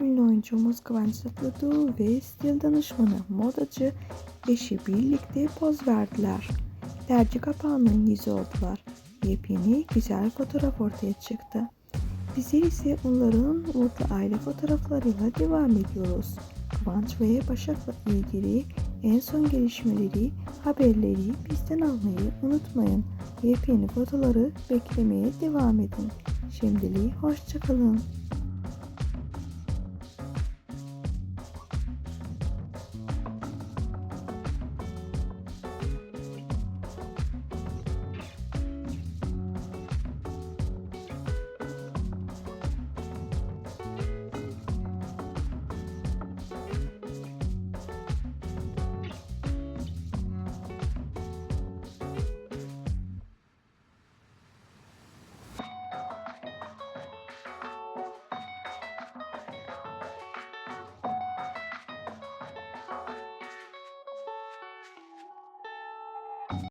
ünlü oyuncumuz Kıvanç Tatlıtuğ ve stil danışmanı modacı eşi birlikte poz verdiler. Dergi kapağının yüzü oldular. Yepyeni güzel fotoğraf ortaya çıktı. Bizler ise onların mutlu aile fotoğraflarıyla devam ediyoruz. Kıvanç ve Başak'la ilgili en son gelişmeleri, haberleri bizden almayı unutmayın. Yepyeni fotoları beklemeye devam edin. Şimdilik hoşçakalın.